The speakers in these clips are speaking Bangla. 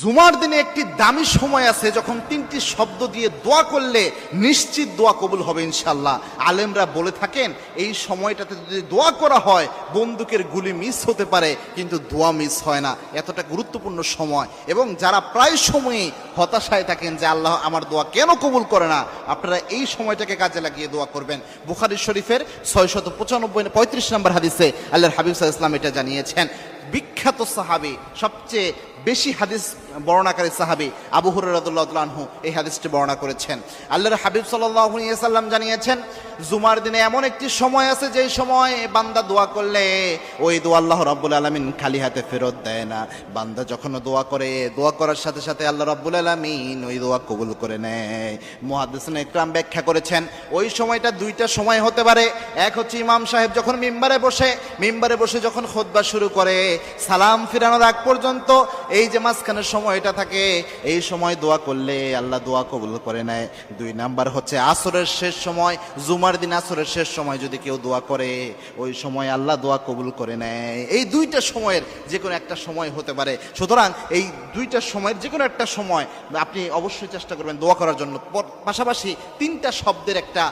জুমার দিনে একটি দামি সময় আছে যখন তিনটি শব্দ দিয়ে দোয়া করলে নিশ্চিত দোয়া কবুল হবে ইনশাল্লাহ আলেমরা বলে থাকেন, এই সময়টাতে যদি দোয়া করা হয়, বন্দুকের গুলি মিস হতে পারে, কিন্তু দোয়া মিস হয় না। এতটা গুরুত্বপূর্ণ সময়। এবং যারা প্রায় সময়ই হতাশায় থাকেন যে আল্লাহ আমার দোয়া কেন কবুল করে না, আপনারা এই সময়টাকে কাজে লাগিয়ে দোয়া করবেন। বুখারি শরীফের ছয়শত পঁচানব্বই পঁয়ত্রিশ নম্বর হাদিসে আল্লাহর হাবিব ইসলাম এটা জানিয়েছেন। বিখ্যাত সাহাবি, সবচেয়ে বেশি হাদিস বর্ণাকারী সাহাবি আবু হুরাদুল্লাহু এই হাদিসটি বর্ণনা করেছেন। আল্লাহর হাবিব সাল্লাম জানিয়েছেন, জুমার দিনে এমন একটি সময় আছে যে সময় বান্দা দোয়া করলে ওই দোয়া আল্লাহ রাব্বুল আলামিন খালি হাতে ফেরত দেয় না। বান্দা যখন দোয়া করে, দোয়া করার সাথে সাথে আল্লাহ রাব্বুল আলামিন ওই দোয়া কবুল করে নেয়। মুহাদ্দিসিন ইকরাম ব্যাখ্যা করেছেন, ওই সময়টা দুইটা সময় হতে পারে। এক হচ্ছে ইমাম সাহেব যখন মিম্বারে বসে মিম্বারে বসে যখন খুতবা শুরু করে, সালাম ফিরানোর আগ পর্যন্ত এই যে মাঝখানের সময়টা থাকে, এই সময় দোয়া করলে আল্লাহ দোয়া কবুল করে নেয়। দুই নাম্বার হচ্ছে আসরের শেষ সময়, জুমার দিন আসরের শেষ সময় যদি কেউ দোয়া করে, ওই সময় আল্লাহ দোয়া কবুল করে নেয়। এই দুইটা সময়ের যে কোনো একটা সময় হতে পারে। সুতরাং এই দুইটা সময়ের যে কোনো একটা সময় আপনি অবশ্যই চেষ্টা করবেন দোয়া করার জন্য। পাশাপাশি তিনটা শব্দের একটা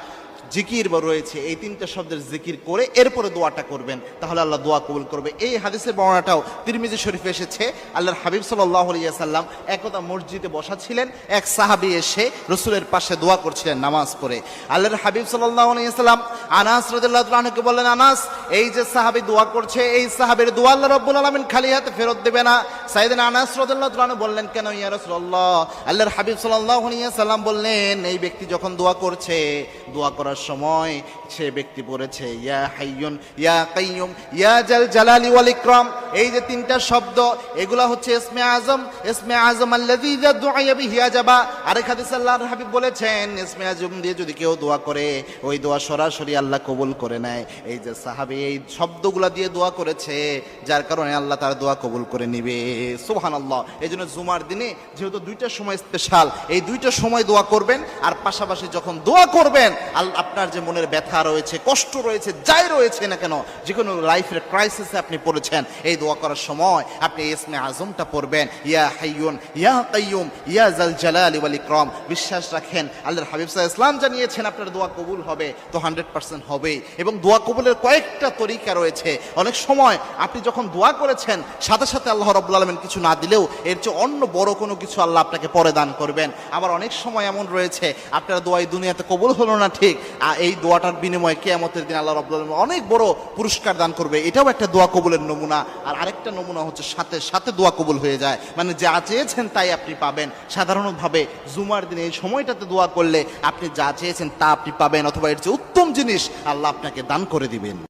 জিকির রয়েছে, এই তিনটা শব্দের জিকির করে এরপরে দোয়াটা করবেন, তাহলে আল্লাহ দোয়া কবুল করবে। এই হাদিসের বর্ণনাটাও তিরমিজি শরীফে এসেছে, আল্লাহর হাবিব সাল্লাহ সাল্লাম একদা মসজিদে বসা ছিলেন, এক সাহাবি এসে রসুলের পাশে দোয়া করছিলেন নামাজ পড়ে। আল্লাহর হাবিব সাল্লাহ সাল্লাম আনাস রদুল্লাহকে বললেন, আনাস, এই যে সাহাবি দোয়া করছে, এই সাহাবের দোয়া আল্লাহ রব্বুল আলমিন খালি হাতে ফেরত দেবে না। সাইদিন আনাস রদুল্লাহ বললেন, কেন ইয়া রসুল্লাহ আল্লাহর হাবিব সাল্লাহ সাল্লাম বললেন, এই ব্যক্তি যখন দোয়া করছে, দোয়া করার সময় সে ব্যক্তি পড়েছে ইয়া হাইয়ুন, ইয়া কাইয়ুম, ইয়া জাল জালালি ওয়াল এই যে তিনটা শব্দ, এগুলা হচ্ছে ইসমে আজম ইসমে আজম আজাবা। আরেক হাদিস আল্লাহর হাবিব বলেছেন, ইসমে আজম দিয়ে যদি কেউ দোয়া করে, ওই দোয়া সরাসরি আল্লাহ কবুল করে নেয়। এই যে সাহাবী এই শব্দগুলা দিয়ে দোয়া করেছে, যার কারণে আল্লাহ তার দোয়া কবুল করে নিবে। সুবহানাল্লাহ। এই জন্য জুমার দিনে যেহেতু দুইটা সময় স্পেশাল এই দুইটা সময় দোয়া করবেন, আর পাশাপাশি যখন দোয়া করবেন আপনার যে মনের ব্যথা রয়েছে, কষ্ট রয়েছে, যাই রয়েছে না কেন যে কোনো লাইফের ক্রাইসিসে আপনি পড়েছেন, এই দোয়া করার সময় আপনি ইসমে আজমটা পড়বেন, ইয়া হাইয়ুন, ইয়া কাইয়ুম, ইয়া জাল জালালি ওয়াল ইকরাম। বিশ্বাস রাখেন, আল্লাহর হাবিব ইসলাম জানিয়েছেন আপনার দোয়া কবুল হবে, তো হান্ড্রেড পার্সেন্ট হবে। এবং দোয়া কবুলের কয়েকটা তরিকা রয়েছে। অনেক সময় আপনি যখন দোয়া করেছেন, সাথে সাথে আল্লাহ রব্বুল আলমিন কিছু না দিলেও এর চেয়ে অন্য বড় কোনো কিছু আল্লাহ আপনাকে পরে দান করবেন। আবার অনেক সময় এমন রয়েছে, আপনার দোয়া এই দুনিয়াতে কবুল হলো না ঠিক এই দোয়াটার বিনিময়ে কেয়ামতের দিন আল্লাহ রব্বুল আলমিন অনেক বড় পুরস্কার দান করবে। এটাও একটা দোয়া কবুলের নমুনা। আর আরেকটা নমুনা হচ্ছে সাথে সাথে দোয়া কবুল হয়ে যায়। মানে যা চেয়েছেন তাই আপনি পাবেন। সাধারণভাবে জুমার দিনে এই সময়টাতে দোয়া করলে আপনি যা চেয়েছেন তা আপনি পাবেন, অথবা এর যে উত্তম জিনিস আল্লাহ আপনাকে দান করে দিবেন।